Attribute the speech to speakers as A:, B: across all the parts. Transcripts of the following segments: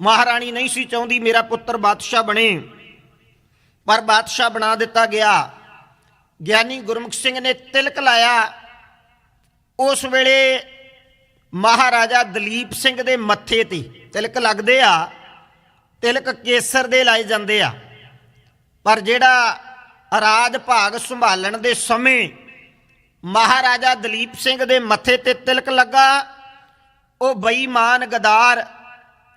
A: ਮਹਾਰਾਣੀ ਨਹੀਂ ਸੀ ਚਾਹੁੰਦੀ ਮੇਰਾ ਪੁੱਤਰ ਬਾਦਸ਼ਾਹ ਬਣੇ। ਪਰ ਬਾਦਸ਼ਾਹ ਬਣਾ ਦਿੱਤਾ ਗਿਆ। ਗਿਆਨੀ ਗੁਰਮੁਖ ਸਿੰਘ ਨੇ ਤਿਲਕ ਲਾਇਆ। ਉਸ ਵੇਲੇ ਮਹਾਰਾਜਾ ਦਲੀਪ ਸਿੰਘ ਦੇ ਮੱਥੇ ਤੇ ਤਿਲਕ ਲੱਗਦੇ ਆ, ਤਿਲਕ ਕੇਸਰ ਦੇ ਲਾਏ ਜਾਂਦੇ ਆ। ਪਰ ਜਿਹੜਾ ਰਾਜ ਭਾਗ ਸੰਭਾਲਣ ਦੇ ਸਮੇਂ ਮਹਾਰਾਜਾ ਦਲੀਪ ਸਿੰਘ ਦੇ ਮੱਥੇ ਤੇ ਤਿਲਕ ਲੱਗਾ, ਉਹ ਬੇਈਮਾਨ ਗਦਾਰ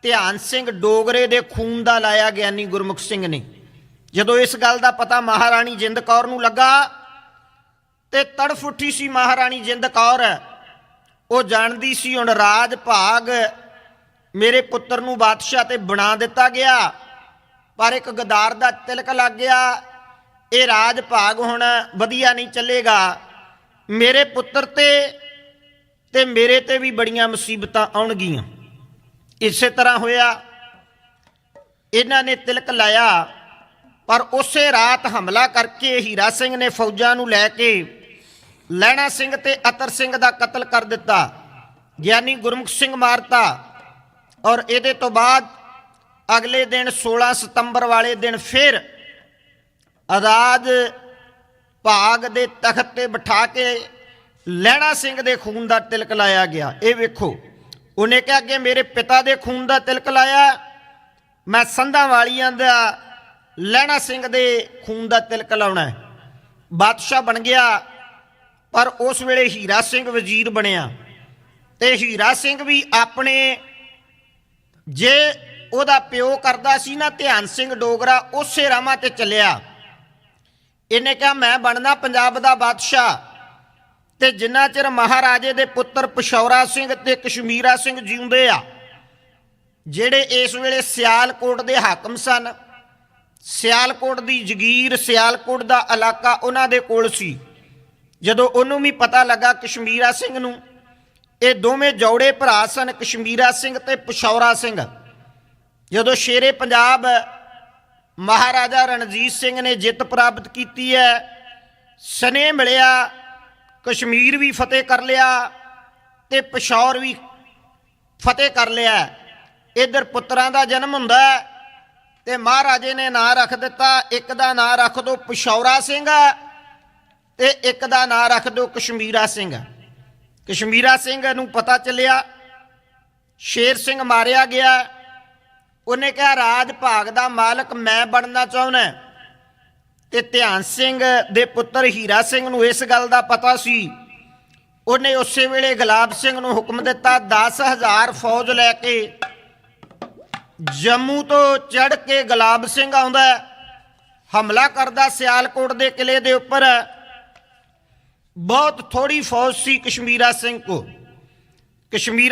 A: ਧਿਆਨ ਸਿੰਘ ਡੋਗਰੇ ਦੇ ਖੂਨ ਦਾ ਲਾਇਆ ਗਿਆਨੀ ਗੁਰਮੁਖ ਸਿੰਘ ਨੇ। ਜਦੋਂ ਇਸ ਗੱਲ ਦਾ ਪਤਾ ਮਹਾਰਾਣੀ ਜਿੰਦ ਕੌਰ ਨੂੰ ਲੱਗਾ ਤੇ ਤੜਫ ਉੱਠੀ ਸੀ ਮਹਾਰਾਣੀ ਜਿੰਦ ਕੌਰ। ਉਹ ਜਾਣਦੀ ਸੀ ਹੁਣ ਰਾਜ ਭਾਗ ਮੇਰੇ ਪੁੱਤਰ ਨੂੰ ਬਾਦਸ਼ਾਹ ਤੇ ਬਣਾ ਦਿੱਤਾ ਗਿਆ, ਪਰ ਇੱਕ ਗਦਾਰ ਦਾ ਤਿਲਕ ਲੱਗ ਗਿਆ। ਇਹ ਰਾਜ ਭਾਗ ਹੁਣ ਵਧੀਆ ਨਹੀਂ ਚੱਲੇਗਾ। ਮੇਰੇ ਪੁੱਤਰ ਤੇ ਤੇ ਮੇਰੇ ਤੇ ਵੀ ਬੜੀਆਂ ਮੁਸੀਬਤਾਂ ਆਉਣਗੀਆਂ। ਇਸੇ ਤਰ੍ਹਾਂ ਹੋਇਆ। ਇਹਨਾਂ ਨੇ ਤਿਲਕ ਲਾਇਆ, ਪਰ ਉਸੇ ਰਾਤ ਹਮਲਾ ਕਰਕੇ ਹੀਰਾ ਸਿੰਘ ਨੇ ਫੌਜਾਂ ਨੂੰ ਲੈ ਕੇ ਲੈਣਾ ਸਿੰਘ ਤੇ ਅਤਰ ਸਿੰਘ ਦਾ ਕਤਲ ਕਰ ਦਿੱਤਾ, ਗਿਆਨੀ ਗੁਰਮੁਖ ਸਿੰਘ ਮਾਰਤਾ ਔਰ ਇਹਦੇ ਤੋਂ ਬਾਅਦ ਅਗਲੇ ਦਿਨ 16 ਸਤੰਬਰ ਵਾਲੇ ਦਿਨ ਫਿਰ ਆਜ਼ਾਦ ਭਾਗ ਦੇ ਤਖਤ ਤੇ ਬਿਠਾ ਕੇ ਲੈਣਾ ਸਿੰਘ ਦੇ ਖੂਨ ਦਾ ਤਿਲਕ ਲਾਇਆ ਗਿਆ। ਇਹ ਵੇਖੋ। ਉਹਨੇ ਕਿਹਾ, ਅੱਗੇ ਮੇਰੇ ਪਿਤਾ ਦੇ ਖੂਨ ਦਾ ਤਿਲਕ ਲਾਇਆ, ਮੈਂ ਸੰਧਾਂ ਵਾਲੀਆਂ ਦਾ ਲੈਣਾ ਸਿੰਘ ਦੇ ਖੂਨ ਦਾ ਤਿਲਕ ਲਾਉਣਾ ਬਾਦਸ਼ਾਹ ਬਣ ਗਿਆ, ਪਰ ਉਸ ਵੇਲੇ ਹੀਰਾ ਸਿੰਘ ਵਜ਼ੀਰ ਬਣਿਆ। ਤੇ ਹੀਰਾ ਸਿੰਘ ਵੀ ਆਪਣੇ, ਜੇ ਉਹਦਾ ਪਿਓ ਕਰਦਾ ਸੀ ਨਾ, ਧਿਆਨ ਸਿੰਘ ਡੋਗਰਾ ਉਸੇ ਰਾਮਾਂ ਤੇ ਚੱਲਿਆ। ਇਹਨੇ ਕਿਹਾ, ਮੈਂ ਬਣਨਾ ਪੰਜਾਬ ਦਾ ਬਾਦਸ਼ਾਹ। ਤੇ ਜਿੰਨਾ ਚਿਰ ਮਹਾਰਾਜੇ ਦੇ ਪੁੱਤਰ ਪਸ਼ੌਰਾ ਸਿੰਘ ਤੇ ਕਸ਼ਮੀਰਾ ਸਿੰਘ ਜਿਉਂਦੇ ਆ, ਜਿਹੜੇ ਇਸ ਵੇਲੇ ਸਿਆਲਕੋਟ ਦੇ ਹਾਕਮ ਸਨ, ਸਿਆਲਕੋਟ ਦੀ ਜਗੀਰ, ਸਿਆਲਕੋਟ ਦਾ ਇਲਾਕਾ ਉਹਨਾਂ ਦੇ ਕੋਲ ਸੀ। ਜਦੋਂ ਉਹਨੂੰ ਵੀ ਪਤਾ ਲੱਗਾ ਕਸ਼ਮੀਰਾ ਸਿੰਘ ਨੂੰ, ਇਹ ਦੋਵੇਂ ਜੋੜੇ ਭਰਾ ਸਨ, ਕਸ਼ਮੀਰਾ ਸਿੰਘ ਤੇ ਪਸ਼ੌਰਾ ਸਿੰਘ। ਜਦੋਂ ਸ਼ੇਰੇ ਪੰਜਾਬ ਮਹਾਰਾਜਾ ਰਣਜੀਤ ਸਿੰਘ ਨੇ ਜਿੱਤ ਪ੍ਰਾਪਤ ਕੀਤੀ ਹੈ ਸਨੇ ਮਿਲਿਆ ਕਸ਼ਮੀਰ ਵੀ ਫਤਿਹ ਕਰ ਲਿਆ ਤੇ ਪਸ਼ੌਰ ਵੀ ਫਤਿਹ ਕਰ ਲਿਆ। ਇਧਰ ਪੁੱਤਰਾਂ ਦਾ ਜਨਮ ਹੁੰਦਾ ਹੈ ਤੇ ਮਹਾਰਾਜੇ ਨੇ ਨਾਂ ਰੱਖ ਦਿੱਤਾ। ਇੱਕ ਦਾ ਨਾਂ ਰੱਖ ਦੋ ਪਸ਼ੌਰਾ ਸਿੰਘ ਤੇ ਇੱਕ ਦਾ ਨਾਂ ਰੱਖ ਦੋ ਕਸ਼ਮੀਰਾ ਸਿੰਘ। ਕਸ਼ਮੀਰਾ ਸਿੰਘ ਨੂੰ ਪਤਾ ਚੱਲਿਆ, ਸ਼ੇਰ ਸਿੰਘ ਮਾਰਿਆ ਗਿਆ। ਉਹਨੇ ਕਿਹਾ, ਰਾਜ ਭਾਗ ਦਾ ਮਾਲਕ ਮੈਂ ਬਣਨਾ ਚਾਹੁੰਦਾ ਤੇ ਧਿਆਨ ਸਿੰਘ ਦੇ ਪੁੱਤਰ ਹੀਰਾ ਸਿੰਘ ਨੂੰ ਇਸ ਗੱਲ ਦਾ ਪਤਾ ਸੀ। ਉਹਨੇ ਉਸੇ ਵੇਲੇ ਗੁਲਾਬ ਸਿੰਘ ਨੂੰ ਹੁਕਮ ਦਿੱਤਾ 10000 ਫੌਜ ਲੈ ਕੇ ਜੰਮੂ ਤੋਂ ਚੜ ਕੇ ਗੁਲਾਬ ਸਿੰਘ ਆਉਂਦਾ ਹਮਲਾ ਕਰਦਾ ਸਿਆਲਕੋਟ ਦੇ ਕਿਲੇ ਦੇ ਉੱਪਰ। ਬਹੁਤ ਥੋੜੀ ਫੌਜ ਸੀ ਕਸ਼ਮੀਰਾ ਸਿੰਘ ਕੋ ਕਸ਼ਮੀਰਾ